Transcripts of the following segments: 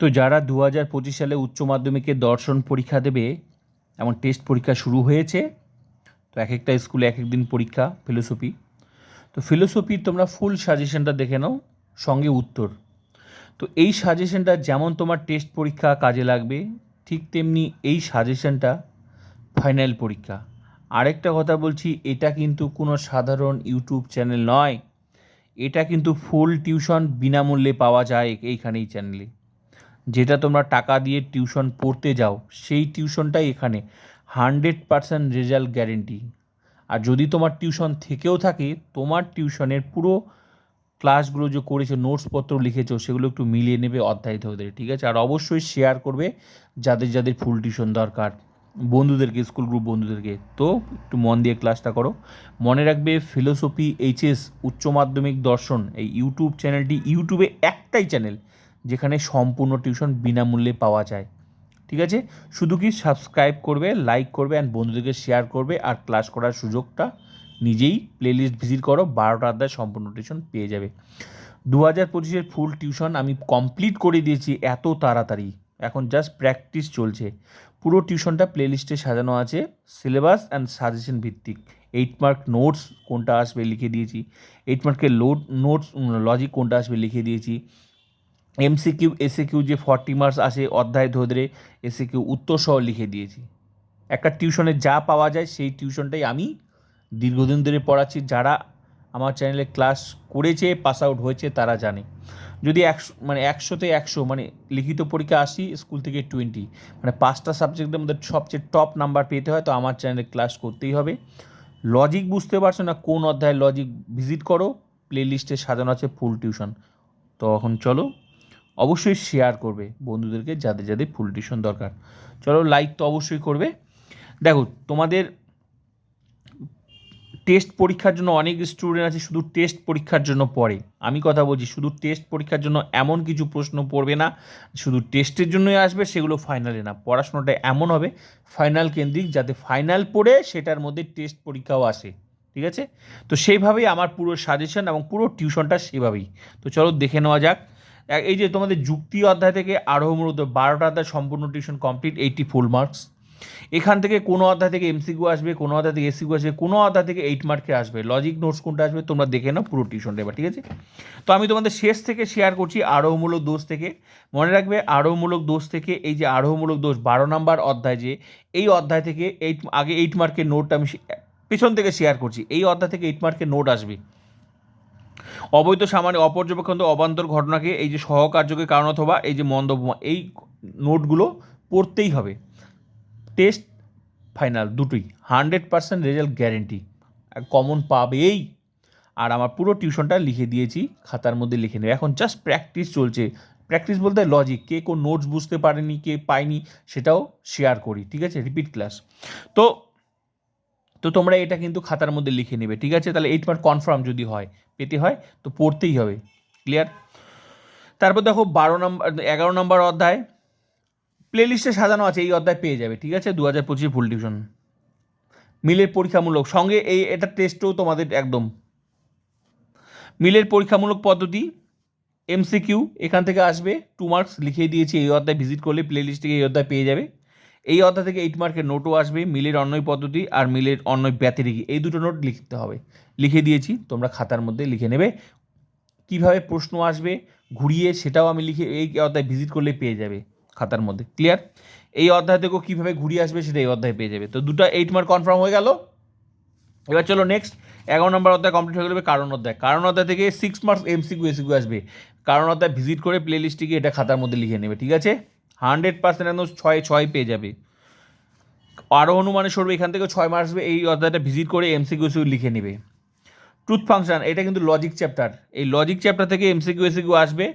তো যারা দু হাজার পঁচিশ সালে উচ্চ মাধ্যমিকে দর্শন পরীক্ষা দেবে, এমন টেস্ট পরীক্ষা শুরু হয়েছে, তো এক একটা স্কুলে এক একদিন পরীক্ষা ফিলোসফি তো ফিলোসফির তোমরা ফুল সাজেশনটা দেখে নাও, সঙ্গে উত্তর। তো এই সাজেশনটা যেমন তোমার টেস্ট পরীক্ষা কাজে লাগবে, ঠিক তেমনি এই সাজেশনটা ফাইনাল পরীক্ষা। আরেকটা কথা বলছি, এটা কিন্তু কোনো সাধারণ ইউটিউব চ্যানেল নয়, এটা কিন্তু ফুল টিউশন বিনামূল্যে পাওয়া যায় এইখানেই চ্যানেলে যেটা তোমরা টাকা দিয়ে টিউশন পড়তে যাও, সেই টিউশনটাই এখানে। Hundred percent result guarantee. আর যদি তোমার টিউশন থেকেও থাকে, তোমার টিউশনের পুরো ক্লাসগুলো যে করেছ, নোটসপত্র লিখেছো, সেগুলো একটু মিলিয়ে নেবে অধ্যায় ধরে ধরে ঠিক আছে? আর অবশ্যই শেয়ার করবে যাদের যাদের ফুল টিউশন দরকার, বন্ধুদেরকে, স্কুল গ্রুপ বন্ধুদেরকে। তো একটু মন দিয়ে ক্লাসটা করো। মনে রাখবে ফিলোসফি, এইচএস, উচ্চ মাধ্যমিক দর্শন, এই ইউটিউব চ্যানেলটি, ইউটিউবে একটাই চ্যানেল যেখানে সম্পূর্ণ টিউশন বিনামূল্যে পাওয়া যায়। ঠিক আছে? শুধু কি সাবস্ক্রাইব করবে লাইক করবে অ্যান্ড বন্ধুদেরকে শেয়ার করবে আর ক্লাস করার সুযোগটা নিজেই প্লেলিস্ট ভিজিট করো, বারোটা অধ্যায় সম্পূর্ণ টিউশন পেয়ে যাবে। দু হাজার পঁচিশের ফুল টিউশন আমি কমপ্লিট করে দিয়েছি এত তাড়াতাড়ি। এখন জাস্ট প্র্যাকটিস চলছে। পুরো টিউশনটা প্লেলিস্টে সাজানো আছে সিলেবাস অ্যান্ড সাজেশন ভিত্তিক। এইট মার্ক নোটস কোনটা আসবে লিখে দিয়েছি। এইট মার্কের লোড নোটস লজিক কোনটা আসবে লিখে দিয়েছি। এমসিকিউ এসিকিউ যে ফর্টি মার্কস আসে অধ্যায় ধরে এসিকিউ উত্তর সহ লিখে দিয়েছি। একটা টিউশনে যা পাওয়া যায় সেই টিউশনটাই আমি দীর্ঘদিন ধরে পড়াচ্ছি। যারা আমার চ্যানেলে ক্লাস করেছে পাস আউট হয়েছে, তারা জানে। যদি একশো মানে একশোতে একশো মানে লিখিত পরীক্ষা আসি স্কুল থেকে টোয়েন্টি মানে পাঁচটা সাবজেক্টের মধ্যে সবচেয়ে টপ নাম্বার পেতে হয়, তো আমার চ্যানেলে ক্লাস করতেই হবে। লজিক বুঝতে পারছ না, কোন অধ্যায় লজিক ভিজিট করো প্লে লিস্টে সাজানো আছে ফুল টিউশন তো এখন চলো অবশ্যই শেয়ার করবে। বন্ধুদেরকে যাদের যাদের ফুল টিউশন দরকার। চলো লাইক তো অবশ্যই করবে। দেখো, তোমাদের টেস্ট পরীক্ষার জন্য অনেক স্টুডেন্ট আছে, শুধু টেস্ট পরীক্ষার জন্য পড়ে। আমি কথা বলছি, শুধু টেস্ট পরীক্ষার জন্য এমন কিছু প্রশ্ন পড়বে না। শুধু টেস্টের জন্যই আসবে, সেগুলো ফাইনালে না। পড়াশোনাটা এমন হবে ফাইনাল কেন্দ্রিক, যাতে ফাইনাল পড়ে, সেটার মধ্যে টেস্ট পরীক্ষাও আসে। ঠিক আছে? তো সেইভাবেই আমার পুরো সাজেশন এবং পুরো টিউশনটা সেভাবেই। তো চলো দেখে নেওয়া যাক। এই যে তোমাদের যুক্তি অধ্যায় থেকে আরোহমূলত বারোটা অধ্যায় সম্পূর্ণ tuition complete eighty full marks এখান থেকে কোনো অধ্যায় থেকে এমসিকিউ আসবে, কোনো অধ্যায় থেকে এসিকিউ আসবে, কোনো অধ্যায় থেকে এইট মার্কে আসবে। লজিক নোটস কোনটা আসবে তোমরা দেখে নাও পুরো টিউশনটা এবার, ঠিক আছে? তো আমি তোমাদের শেষ থেকে শেয়ার করছি আরোহমূলক দোষ থেকে। মনে রাখবে আরোহমূলক দোষ থেকে এই যে আরোহমূলক দোষ, বারো নম্বর অধ্যায় যে, এই অধ্যায় থেকে এইট আগে এইট মার্কের নোটটা আমি পেছন থেকে শেয়ার করছি। এই অধ্যায় থেকে এইট মার্কের নোট আসবে। অবৈধ সামান্য অপর্যবেক্ষণ অবান্তর ঘটনাকে এই যে সহকার্যকে কারণ অথবা এই যে মন্দব্য এই নোটগুলো পড়তেই হবে। টেস্ট ফাইনাল দুটোই, hundred percent result guarantee. Common পাবেই। আর আমার পুরো টিউশনটা লিখে দিয়েছি, খাতার মধ্যে লিখে নেবে। এখন জাস্ট প্র্যাকটিস চলছে। প্র্যাকটিস বলতে লজিক কে কোন নোটস বুঝতে পারেনি, কে পায়নি, সেটাও শেয়ার করি, ঠিক আছে? রিপিট ক্লাস তো তো তোমরা এটা কিন্তু খাতার মধ্যে লিখে নেবে, ঠিক আছে? তাহলে এইট মার্ক কনফার্ম যদি হয়, পেতে হয়, তো পড়তেই হবে ক্লিয়ার তারপর দেখো বারো নম্বর এগারো নম্বর অধ্যায় প্লে লিস্টে সাজানো আছে, এই অধ্যায় পেয়ে যাবে, ঠিক আছে? দু হাজার পঁচিশ ফুল টিউশন মিলের পরীক্ষামূলক, সঙ্গে এই, এটা টেস্টও তোমাদের একদম। মিলের পরীক্ষামূলক পদ্ধতি এমসিকিউ এখান থেকে আসবে টু মার্কস লিখিয়ে দিয়েছি, এই অধ্যায় ভিজিট করলে প্লে লিস্ট থেকে এই অধ্যায় পেয়ে যাবে। এই অধ্যায় থেকে এইট মার্কের নোটও আসবে, মিলের অন্যয় পদ্ধতি আর মিলের অন্যয় ব্যতিরিকি। এই দুটো নোট লিখতে হবে। লিখে দিয়েছি, তোমরা খাতার মধ্যে লিখে নেবে। কীভাবে প্রশ্ন আসবে, ঘুরিয়ে সেটাও আমি লিখে এই অধ্যায় ভিজিট করলে পেয়ে যাবে খাতার মধ্যে। ক্লিয়ার এই অধ্যায় থেকেও কীভাবে ঘুরিয়ে আসবে সেটা এই অধ্যায় পেয়ে যাবে। তো দুটো এইট মার্ক কনফার্ম হয়ে গেল। এবার চলো নেক্সট এগারো নম্বর অধ্যায় কমপ্লিট হয়ে গেলে কারণ অধ্যায়। কারণ অধ্যায় থেকে সিক্স মার্কস এমসিকিউ এসিকিউ আসবে। কারণ অধ্যায় ভিজিট করে প্লে লিস্টটিকে এটা খাতার মধ্যে লিখে নেবে, ঠিক আছে? হান্ড্রেড পার্সেন্ট একদম ছয় ছয় পেয়ে যাবে। আরও অনুমানে সরবে এখান থেকে ছয় মার্কস আসবে, এই অধ্যায়টা ভিজিট করে এমসিকিউ লিখে নেবে। ট্রুথ ফাংশন এটা কিন্তু লজিক চ্যাপ্টার এই লজিক চ্যাপ্টার থেকে এমসিকিউ এসিকিউ আসবে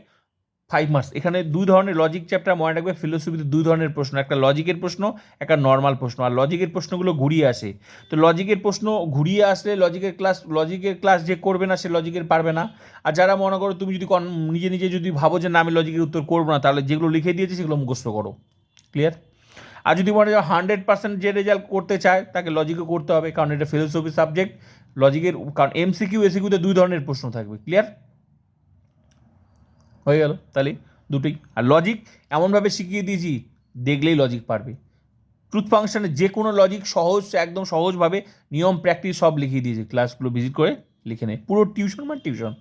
ফাইভ মার্কস এখানে দুই ধরনের লজিক চ্যাপ্টার মনে রাখবে ফিলোসফিতে দুই ধরনের প্রশ্ন, একটা লজিকের প্রশ্ন, একটা নর্মাল প্রশ্ন। আর লজিকের প্রশ্নগুলো ঘুরিয়ে আসে। তো লজিকের প্রশ্ন ঘুরিয়ে আসলে লজিকের ক্লাস লজিকের ক্লাস যে করবে না, সে লজিকের পারবে না। আর যারা মনে করো তুমি যদি নিজে নিজে যদি ভাবো যে না, আমি লজিকের উত্তর করব না, তাহলে যেগুলো লিখে দিয়েছি, সেগুলো মুখস্থ করো। ক্লিয়ার আর যদি মনে হয় হান্ড্রেড পার্সেন্ট যে রেজাল্ট করতে চায়, তাকে লজিকও করতে হবে, কারণ এটা ফিলোসফি সাবজেক্ট লজিকের কারণ এমসিকিউ এসিকিউতে দুই ধরনের প্রশ্ন থাকবে। ক্লিয়ার হয়ে গেল। তাহলে দুটোই আর লজিক এমনভাবে শিখিয়ে দিয়েছি, দেখলেই লজিক পারবে। ট্রুথ ফাংশানে যে কোনো লজিক সহজ, একদম সহজভাবে নিয়ম প্র্যাকটিস সব লিখিয়ে দিয়েছে। ক্লাসগুলো ভিজিট করে লিখে নেয় পুরো টিউশন মানে টিউশন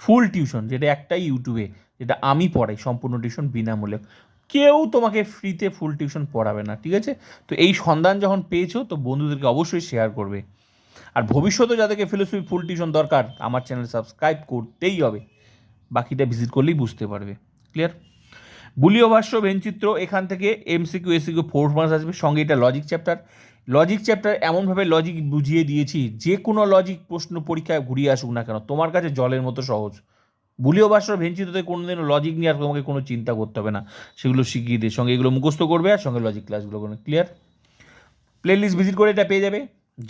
ফুল টিউশন যেটা একটাই ইউটিউবে যেটা আমি পড়াই, সম্পূর্ণ টিউশন বিনামূল্যে। কেউ তোমাকে ফ্রিতে ফুল টিউশন পড়াবে না, ঠিক আছে? তো এই সন্ধান যখন পেয়েছ, তো বন্ধুদেরকে অবশ্যই শেয়ার করবে। আর ভবিষ্যতে যাদেরকে ফিলোসফি ফুল টিউশন দরকার, আমার চ্যানেল সাবস্ক্রাইব করতেই হবে। বাকিটা ভিজিট করলেই বুঝতে পারবে। ক্লিয়ার বুলীয় ভাষ্য ভেনচিত্র এখান থেকে এমসিকিউ এসিকিউ ফোর মার্কস আসবে। সঙ্গে এটা লজিক চ্যাপ্টার লজিক চ্যাপ্টার এমনভাবে লজিক বুঝিয়ে দিয়েছি, যে কোনো লজিক প্রশ্ন পরীক্ষায় ঘুরিয়ে আসুক না কেন, তোমার কাছে জলের মতো সহজ। বুলীয় ভাষ্য কোনো দিনও লজিক নিয়ে আর তোমাকে কোনো চিন্তা করতে হবে না। সেগুলো শিখিয়ে দিয়ে সঙ্গে এগুলো মুখস্থ করবে আর সঙ্গে লজিক ক্লাসগুলো করবে। ক্লিয়ার প্লেলিস্ট ভিজিট করে এটা পেয়ে যাবে।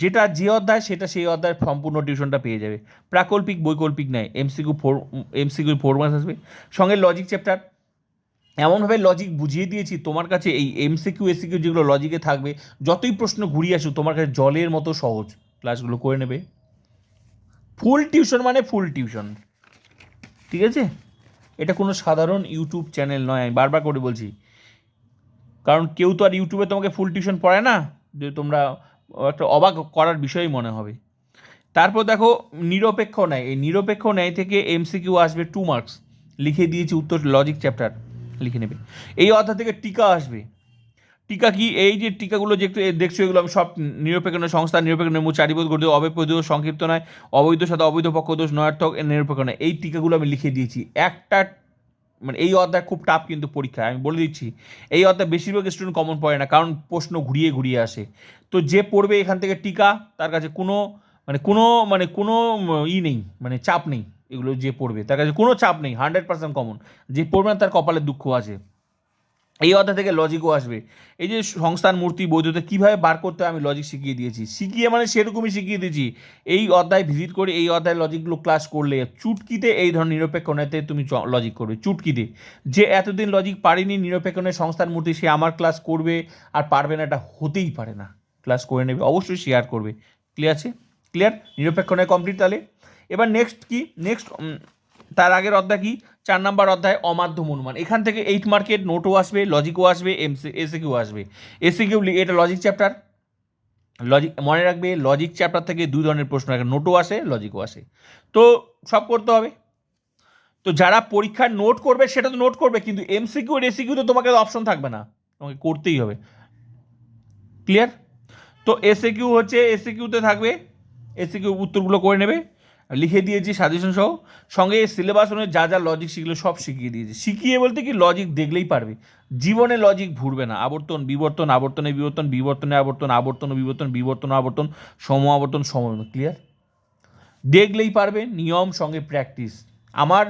যেটা যে অধ্যায়, সেটা সেই অধ্যায়ের সম্পূর্ণ টিউশনটা পেয়ে যাবে। প্রাকল্পিক, বৈকল্পিক নেয় MCQ four MCQ four marks আসবে। সঙ্গে লজিক চ্যাপ্টার এমনভাবে লজিক বুঝিয়ে দিয়েছি, তোমার কাছে এই এমসিকিউ এসিকিউ যেগুলো লজিকে থাকবে, যতই প্রশ্ন ঘুরিয়ে আসুক, তোমার কাছে জলের মতো সহজ। ক্লাসগুলো করে নেবে। ফুল টিউশন মানে ফুল টিউশন ঠিক আছে? এটা কোনো সাধারণ ইউটিউব চ্যানেল নয়, আমি বারবার করে বলছি। কারণ কেউ তো আর ইউটিউবে তোমাকে ফুল টিউশন পড়ায় না, যে তোমরা একটা অবাক করার বিষয়ই মনে হবে। তারপর দেখো, নিরপেক্ষ ন্যায়। এই নিরপেক্ষ ন্যায় থেকে এমসিকিউ আসবে টু মার্কস লিখে দিয়েছি উত্তর লজিক চ্যাপ্টার লিখে নেবে। এই অধ্যায় থেকে টিকা আসবে। টিকা কি? এই যে টিকাগুলো যে দেখছ, এগুলো আমি সব নিরপেক্ষ নয়, সংস্থা নিরপেক্ষ নয় চারিবোধ করে দেবো অবৈধ সংক্ষিপ্ত নয়, অবৈধ সাথে অবৈধ পক্ষ, দোষ, নয়ার্থক, নিরপেক্ষ নয়। এই টিকাগুলো আমি লিখে দিয়েছি। একটা মানে এই অধ্যায় খুব টাফ কিন্তু পরীক্ষা আমি বলে দিচ্ছি, এই অধ্যায় বেশিরভাগ স্টুডেন্ট কমন পড়ে না, কারণ প্রশ্ন ঘুরিয়ে ঘুরিয়ে আসে। তো যে পড়বে এখান থেকে টিকা, তার কাছে কোনো মানে কোনো মানে কোনো ই নেই মানে চাপ নেই, এগুলো যে পড়বে, তার কাছে কোনো চাপ নেই হান্ড্রেড পার্সেন্ট কমন যে পড়বে না, তার কপালে দুঃখ আছে। এই অধ্যায় থেকে লজিকও আসবে। এই যে সংস্থান মূর্তি, বৈধতা, কীভাবে বার করতে হয়, আমি লজিক শিখিয়ে দিয়েছি। শিখিয়ে মানে সেরকমই শিখিয়ে দিয়েছি। এই অধ্যায় ভিজিট করে এই অধ্যায় লজিকগুলো ক্লাস করলে চুটকিতে এই ধরনের নিরপেক্ষ নেতে তুমি লজিক করবে, চুটকিতে। যে এতদিন লজিক পারেনি নিরপেক্ষ নয় সংস্থান মূর্তি সে আমার ক্লাস করবে আর পারবে না, এটা হতেই পারে না। ক্লাস করে নেবে, অবশ্যই শেয়ার করবে। ক্লিয়ার আছে? ক্লিয়ার নিরপেক্ষ নয় কমপ্লিট তাহলে। এবার নেক্সট কি? নেক্সট তার আগের অধ্যায় কি? চার নাম্বার অধ্যায় অমাধ্যম অনুমান। এখান থেকে এইট মার্কেট নোটও আসবে লজিকও আসবে এমসি এসে কিউ আসবে। এসে কিউ এটা লজিক চ্যাপ্টার লজিক মনে রাখবে লজিক চ্যাপ্টার থেকে দুই ধরনের প্রশ্ন রাখে নোটও আসে লজিকও আসে। তো সব করতে হবে। তো যারা পরীক্ষার নোট করবে, সেটা তো নোট করবে, কিন্তু এমসিকিউ আর এসিকিউ তো তোমাকে অপশন থাকবে না। তোমাকে করতেই হবে। ক্লিয়ার তো এসে কিউ হচ্ছে এসে কিউতে থাকবে এসে কিউ উত্তরগুলো করে নেবে। লিখে দিয়েছি সাজেশন সহ। সঙ্গে সিলেবাস অনুযায়ী যা যা লজিক শিখলো সব শিখিয়ে দিয়েছি। শিখিয়ে বলতে কি লজিক দেখলেই পারবে। জীবনে লজিক ভুলবে না। আবর্তন, বিবর্তন, আবর্তনে বিবর্তন, বিবর্তনে আবর্তন আবর্তন, বিবর্তন বিবর্তন, আবর্তন, সম আবর্তন, সম ক্লিয়ার দেখলেই পারবে, নিয়ম সঙ্গে প্র্যাকটিস আমার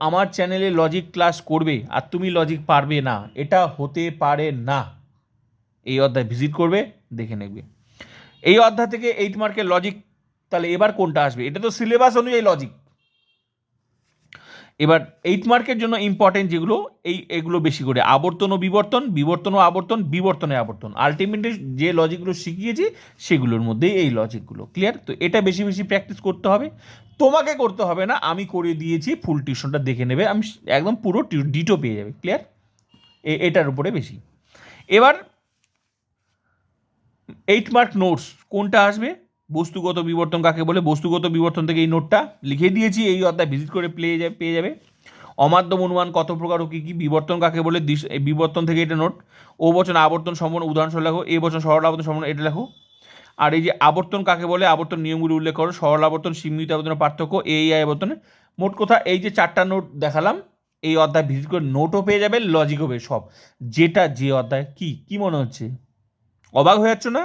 আমার চ্যানেলে লজিক ক্লাস করবে আর তুমি লজিক পারবে না। এটা হতে পারে না। এই অধ্যায় ভিজিট করবে, দেখে নেবে। এই অধ্যায় থেকে এইট মার্কের লজিক তাহলে এবার কোনটা আসবে? এটা তো সিলেবাস অনুযায়ী লজিক এবার এইট মার্কের জন্য ইম্পর্টেন্ট যেগুলো, এই, এগুলো বেশি করে। আবর্তন ও বিবর্তন বিবর্তন ও আবর্তন, বিবর্তনে আবর্তন। আলটিমেটলি যে লজিকগুলো শিখিয়েছি, সেগুলোর মধ্যেই এই লজিকগুলো ক্লিয়ার তো এটা বেশি বেশি প্র্যাকটিস করতে হবে। তোমাকে করতে হবে না, আমি করে দিয়েছি ফুল টিউশনটা দেখে নেবে, আমি একদম পুরো ডিটো পেয়ে যাবে। ক্লিয়ার এটার উপরে বেশি। এবার এইট মার্ক নোটস কোনটা আসবে? বস্তুগত বিবর্তন কাকে বলে? বস্তুগত বিবর্তন থেকে এই নোটটা লিখে দিয়েছি, এই অধ্যায় ভিজিট করে পেয়ে যাবে পেয়ে যাবে। অমাধ্যম অনুমান কত প্রকার ও কী কী বিবর্তন কাকে বলে? বিবর্তন থেকে এটা নোট ও বচন আবর্তন সম্পূর্ণ উদাহরণ লেখো এই বচন সরল আবর্তন সম্পূর্ণ এটা লেখো। আর এই যে আবর্তন কাকে বলে? আবর্তন নিয়মগুলি উল্লেখ করো। সরল আবর্তন, সীমিত আবর্তনের পার্থক্য এই আবর্তনে। মোট কথা, এই যে চারটা নোট দেখালাম, এই অধ্যায় ভিজিট করে নোটও পেয়ে যাবে লজিকও পেয়ে সব। যেটা যে অধ্যায়, কি? কি মনে হচ্ছে? অবাক হয়ে যাচ্ছ না?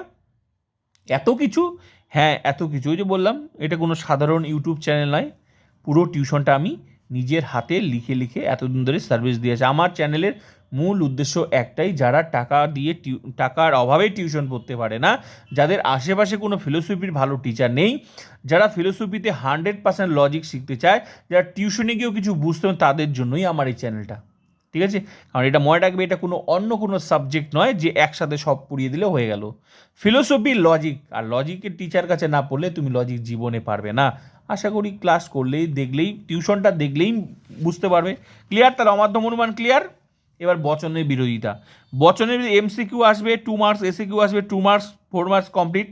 এত কিছু? হ্যাঁ এত কিছু। ওই যে বললাম, এটা কোনো সাধারণ ইউটিউব চ্যানেল নয়। পুরো টিউশনটা আমি নিজের হাতে লিখে লিখে এতদিন ধরে সার্ভিস দিয়েছে আমার চ্যানেলের মূল উদ্দেশ্য একটাই, যারা টাকা দিয়ে টাকার অভাবে টিউশন পড়তে পারে না, যাদের আশেপাশে কোনো ফিলোসফির ভালো টিচার নেই, যারা ফিলোসফিতে হান্ড্রেড পার্সেন্ট লজিক শিখতে চায়, যারা টিউশনে গিয়েও কিছু বুঝতে তাদের জন্যই আমার এই চ্যানেলটা। ঠিক আছে? কারণ এটা মনে রাখবে, এটা কোনো অন্য কোনো সাবজেক্ট নয় যে একসাথে সব পড়িয়ে দিলে হয়ে গেল। ফিলোসফি লজিক আর লজিকের টিচার কাছে না পড়লে তুমি লজিক জীবনে পারবে না। আশা করি ক্লাস করলেই দেখলেই টিউশনটা দেখলেই বুঝতে পারবে। ক্লিয়ার তার অমাধ্যম অনুমান ক্লিয়ার এবার বচনের বিরোধিতা। বচনের এমসিকিউ আসবে টু মার্কস এসিকিউ আসবে two marks four marks complete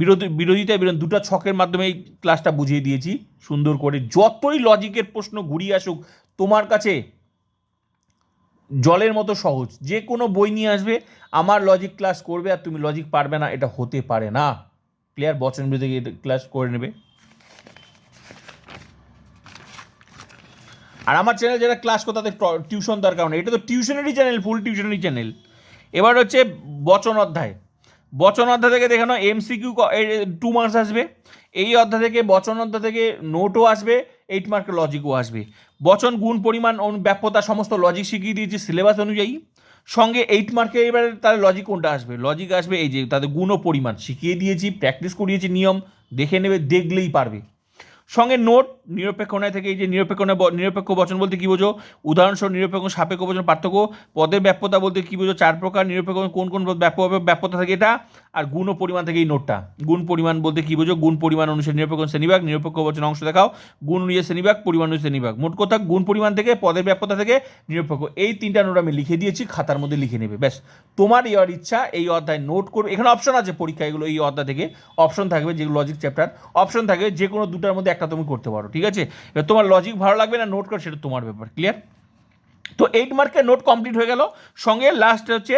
বিরোধী, বিরোধিতা, বিরোধী, দুটো ছকের মাধ্যমে এই ক্লাসটা বুঝিয়ে দিয়েছি। সুন্দর করে যতই লজিকের প্রশ্ন ঘুরিয়ে আসুক, তোমার কাছে জলের মতো সহজ। যে কোনো বই নিয়ে আসবে, আমার লজিক ক্লাস করবে আর তুমি লজিক পারবে না, এটা হতে পারে না। ক্লিয়ার বচন বিরোধী ক্লাস করে নেবে। আর আমার চ্যানেল যারা ক্লাস করে, তাদের টিউশন দরকার নেই। এটা তো টিউশনেরই চ্যানেল ফুল টিউশনেরই চ্যানেল এবার হচ্ছে বচন অধ্যায়। বচন অধ্যায় থেকে দেখানো এমসিকিউ টু মার্কস আসবে। এই অধ্যায় থেকে বচন অধ্যায় থেকে নোটও আসবে এইট মার্কের লজিকও আসবে। বচন, গুণ, পরিমাণ ব্যাপ্যতা সমস্ত লজিক শিখিয়ে দিয়েছি সিলেবাস অনুযায়ী। সঙ্গে এইট মার্কে এবারে তার লজিক কোনটা আসবে? লজিক আসবে এই যে তাদের গুণ ও পরিমাণ শিখিয়ে দিয়েছি প্র্যাকটিস করিয়েছি নিয়ম, দেখে নেবে, দেখলেই পারবে। সঙ্গে নোট নিরপেক্ষ নয় থেকে এই যে নিরপেক্ষ নয় নিরপেক্ষ বচন বলতে কী বোঝো? উদাহরণস্বরূপ নিরপেক্ষ সাপেক্ষ বচন পার্থক্য। পদের ব্যাপ্যতা বলতে কী বোঝো? চার প্রকার, নিরপেক্ষ কোন কোন ব্যাপ্য ব্যাপ্যতা থাকে এটা? আর গুণ ও পরিমাণ থেকে এই নোটটা। গুণ, পরিমাণ বলতে কী বোঝো? গুণ, পরিমাণ অনুসারে নিরপেক্ষ শ্রেণীভাগ নিরপেক্ষ বচন অংশ দেখাও। গুণ অনুযায়ী শ্রেণীভাগ পরিমাণ অনুযায়ী শ্রেণীভাগ মোট কথা, গুণ, পরিমাণ থেকে, পদের ব্যাপ্যতা থেকে নিরপেক্ষ। এই তিনটা নোট আমি লিখে দিয়েছি, খাতার মধ্যে লিখে নেবে। ব্যাস, তোমার ইয়ার ইচ্ছা, এই অধ্যায় নোট করবে এখানে অপশন আছে পরীক্ষা, এগুলো এই অধ্যায় থেকে। অপশন থাকবে, যেগুলো লজিক চ্যাপ্টার অপশন থাকবে, যে কোনো দুটার মধ্যে একটা তুমি করতে পারো ঠিক আছে? এবার তোমার লজিক ভালো লাগবে না নোট কর, সেটা তোমার ব্যাপার ক্লিয়ার তো এইট মার্কের নোট কমপ্লিট হয়ে গেল। সঙ্গে লাস্ট হচ্ছে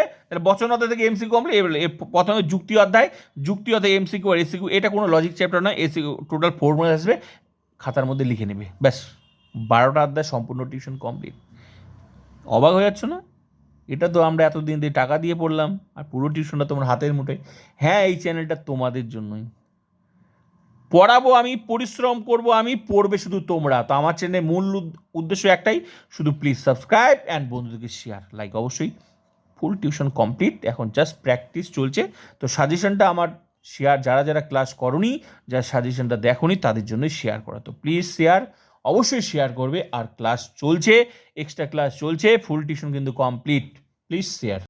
বচন অধ্যায় থেকে এমসি কমপ্লিট প্রথমে যুক্তি অধ্যায় যুক্তি অধ্যায় এমসিকিউ আর এসি এসিকিউ এটা কোনো লজিক চ্যাপ্টার নয় এসি টোটাল ফোর মার্কস আসবে, খাতার মধ্যে লিখে নেবে, ব্যাস। বারোটা অধ্যায় সম্পূর্ণ টিউশন কমপ্লিট অবাক হয়ে যাচ্ছ না? এটা তো আমরা এতদিন দিয়ে টাকা দিয়ে পড়লাম, আর পুরো টিউশনটা তোমার হাতের মুঠোয়। হ্যাঁ এই চ্যানেলটা তোমাদের জন্যই। পড়াবো, আমি পরিশ্রম করব, আমি পড়বে শুধু তোমরা। তো আমার চ্যানেলের মূল উদ্দেশ্য একটাই, শুধু প্লিজ সাবস্ক্রাইব অ্যান্ড বন্ধুদেরকে শেয়ার লাইক অবশ্যই ফুল টিউশন কমপ্লিট এখন জাস্ট প্র্যাকটিস চলছে। তো সাজেশনটা আমার শেয়ার যারা যারা ক্লাস করনি, যারা সাজেশনটা দেখোনি, তাদের জন্যই শেয়ার করা। তো প্লিজ শেয়ার অবশ্যই শেয়ার করবে। আর ক্লাস চলছে এক্সট্রা ক্লাস চলছে ফুল টিউশন কিন্তু কমপ্লিট প্লিজ শেয়ার